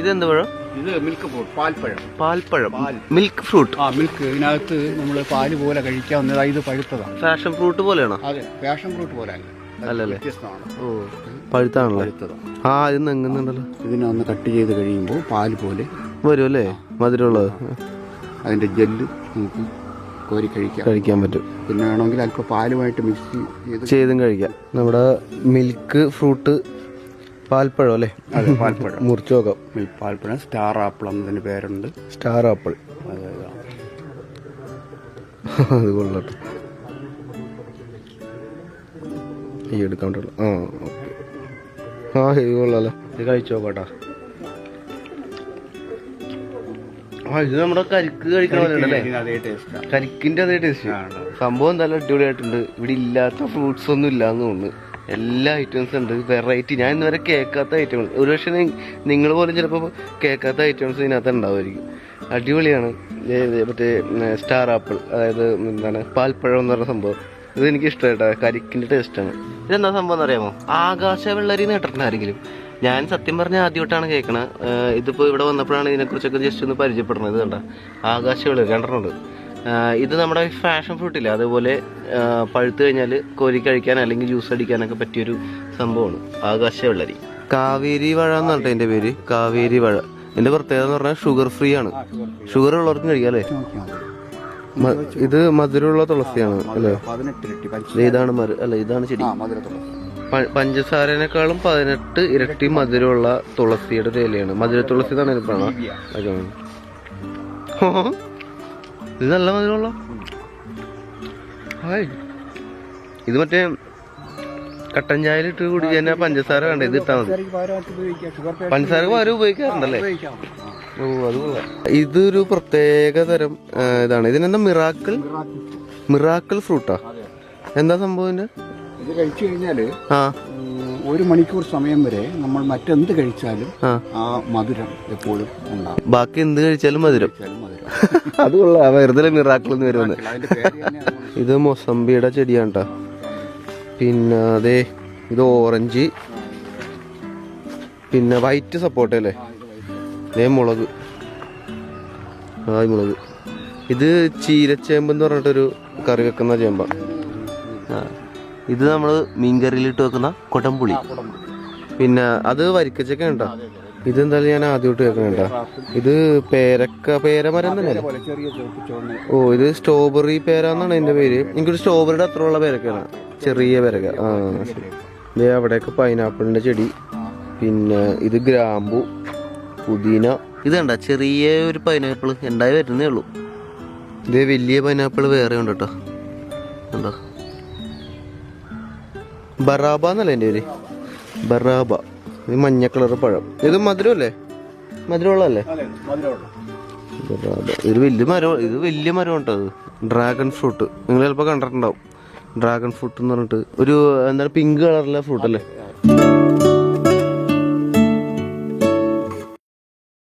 ഇതെന്ത് പഴം? ഇത് മിൽക്ക് ഫ്രൂട്ട് പാൽപ്പഴം. പാൽപ്പഴം. പാൽ. മിൽക്ക് ഫ്രൂട്ട് ആ മിൽക്ക് ഇതിനകത്ത് നമ്മൾ പാൽ പോലെ കഴിക്കാവുന്നത് ഇത് പഴുത്തതാണ് ഫാഷൻ ഫ്രൂട്ട് പോലെയാണോ? അതെ ഫാഷൻ ഫ്രൂട്ട് പോലെ അല്ല. അല്ലല്ലേ? ഓ പഴുത്താണല്ലോ? ആ ഇത് നെങ്ങുന്നുണ്ടല്ലോ ഇതിനെ ഒന്ന് കട്ട് ചെയ്ത് കഴിയുമ്പോൾ പാൽ പോലെ വരും അല്ലേ മധുരമുള്ളത്. അതിന്റെ ജെല്ല് നമുക്ക് കോരി കഴിക്കാം. കഴിക്കാൻ പറ്റും. പിന്നെ വേണമെങ്കിൽ അല്പം പാലുമായിട്ട് മിക്സ് ചെയ്ത് ചെയ്തും കഴിക്കാം. നമ്മുടെ മിൽക്ക് ഫ്രൂട്ട് പാൽപ്പഴം അല്ലേ? അതെ പാൽപ്പഴം. മുറിച്ചോക്കം പാൽപ്പഴം സ്റ്റാർ ആപ്പിൾ എന്നതിന് പേരുണ്ട്. Star apple. അതെ അതെ. കൊള്ളട്ടെ ഈ എടുക്കാൻ പറ്റുള്ളൂ. ആ ഓക്കെ. ആ ഇത് കൊള്ളാലോ. ഇത് കഴിച്ചു നോക്കട്ടാ. ആ ഇത് നമ്മുടെ കരിക്ക് കഴിക്കണ പോലെ ഉണ്ടല്ലേ? ഇതിന് അതേ കരിക്കിന്റെ അതേ ടേസ്റ്റ് സംഭവം നല്ല അടിപൊളിയായിട്ടുണ്ട്. ഇവിടെ ഇല്ലാത്ത ഫ്രൂട്ട്സ് ഒന്നും ഇല്ലാന്ന് തോന്നുന്നു. എല്ലാ ഐറ്റംസും ഉണ്ട്. വെറൈറ്റി ഞാൻ ഇന്നുവരെ കേൾക്കാത്ത ഐറ്റങ്ങൾ ഒരുപക്ഷെ നിങ്ങൾ പോലും ചിലപ്പോൾ കേൾക്കാത്ത ഐറ്റംസ് ഇതിനകത്ത് ഉണ്ടാവുമായിരിക്കും. അടിപൊളിയാണ്. മറ്റേ സ്റ്റാർ ആപ്പിൾ അതായത് എന്താണ് പാൽപ്പഴം എന്ന് പറഞ്ഞ സംഭവം. ഇത് എനിക്ക് ഇഷ്ടമായിട്ടാ. കരിക്കിന്റെ ടേസ്റ്റാണ് ഇതെന്താ സംഭവം എന്നറിയാമോ? ആകാശ വെള്ളരി നേട്ടിട്ടുണ്ട് ആരെങ്കിലും. ഞാൻ സത്യം പറഞ്ഞ ആദ്യമായിട്ടാണ് കേൾക്കണത് ഇതിപ്പോൾ ഇവിടെ വന്നപ്പോഴാണ് ഇതിനെക്കുറിച്ചൊക്കെ ജസ്റ്റ് ഒന്ന് പരിചയപ്പെടുന്നത് കണ്ട? ആകാശ വെള്ളരി ആഹ് ഇത് നമ്മുടെ ഫാഷൻ ഫ്രൂട്ടില്ല അതുപോലെ പഴുത്തു കഴിഞ്ഞാൽ കോരി കഴിക്കാൻ അല്ലെങ്കിൽ ജ്യൂസ് അടിക്കാനൊക്കെ പറ്റിയൊരു സംഭവമാണ്. ആകാശ വെള്ളരി കാവേരി വാഴ എന്ന് പറഞ്ഞിട്ട് എന്റെ പേര്. കാവേരി വഴ. എന്റെ പ്രത്യേകത എന്ന് പറഞ്ഞാൽ ഷുഗർ ഫ്രീ ആണ്. ഷുഗർ ഉള്ളവർക്കും കഴിക്കാം അല്ലേ? ഇത് മധുരമുള്ള തുളസിയാണ് അല്ലേ? ഇതാണ് അല്ല ഇതാണ് ചെടി. പഞ്ചസാരനേക്കാളും പതിനെട്ട് ഇരട്ടി മധുരമുള്ള തുളസിയുടെ ഒരു ഇലയാണ് മധുര തുളസി എന്നാണ് എനിക്ക് ഇത് നല്ല മധുരമുള്ള? ഹായ്. ഇത് മറ്റേ കട്ടൻ ചായയിലിട്ട് കഴിഞ്ഞാൽ പഞ്ചസാര വേണ്ട ഇത് ഇട്ടാൽ മതി. പഞ്ചസാര പകരം ഉപയോഗിക്കാറുണ്ടല്ലേ? ഓ അത്. ഇതൊരു പ്രത്യേക തരം ഇതാണ്. ഇതിനെന്താ മിറാക്കിൾ? മിറാക്കിൾ. ഫ്രൂട്ടാ? എന്താ സംഭവം? ഇത് കഴിച്ചു കഴിഞ്ഞാൽ ആ. ഒരു മണിക്കൂർ സമയം വരെ നമ്മൾ മറ്റെന്ത് കഴിച്ചാലും ആ. മധുരം എപ്പോഴും ഉണ്ടാകും. ബാക്കി എന്ത് കഴിച്ചാലും മധുരം. അത് കൊള്ളാം വെറുതെ മിറാക്കിൾ എന്ന് തന്നെ ഇത് മൊസമ്പിയുടെ ചെടിയാണ് കേട്ടോ പിന്നെ അതെ ഇത് ഓറഞ്ച്. പിന്നെ വൈറ്റ് സപ്പോർട്ട് അല്ലേ? ഇതേ മുളക്. ആയി മുളക്. ഇത് ചീരച്ചേമ്പ് എന്ന് പറഞ്ഞിട്ടൊരു കറി വെക്കുന്ന ചേമ്പ. ഇത് നമ്മൾ മീൻകറിയിലിട്ട് വെക്കുന്ന കൊടംപുളി. പിന്നെ അത് വരിക്കച്ചക്ക കേട്ടോ ഇതെന്തായാലും ഞാൻ ആദ്യമായിട്ട് കേൾക്കണം ഇത് പേരക്ക പേരമരം ചുവന്ന ഓ ഇത് സ്ട്രോബെറി പേരാന്നാണ് എന്റെ പേര്. എനിക്കൊരു സ്ട്രോബെറിയുടെ അത്രയുള്ള പേരക്കാണ് ചെറിയ പേരക്ക. ആ ശരി. ദേ അവിടെയൊക്കെ പൈനാപ്പിളിന്റെ ചെടി. പിന്നെ ഇത് ഗ്രാമ്പു പുതിന. ഇത് കണ്ട ചെറിയ ഒരു പൈനാപ്പിൾ ഉണ്ടായി വരുന്നേ ഉള്ളൂ. ഇതേ വലിയ പൈനാപ്പിൾ വേറെ ഉണ്ട് കേട്ടോ. കണ്ടോ? ബറാബ എന്നല്ലേ എന്റെ പേര്? ബറാബ. ഇത് മഞ്ഞ കളർ പഴം. ഇത് മധുരമല്ലേ മധുരമുള്ളതല്ലേ. ഇത് വലിയ മരം ഇത് വലിയ മരം ഉണ്ടോ അത്. ഡ്രാഗൺ ഫ്രൂട്ട് നിങ്ങൾ ചിലപ്പോൾ കണ്ടിട്ടുണ്ടാവും. ഡ്രാഗൺ ഫ്രൂട്ട് എന്ന് പറഞ്ഞിട്ട് ഒരു എന്താ പിങ്ക് കളറിലെ ഫ്രൂട്ട് അല്ലേ?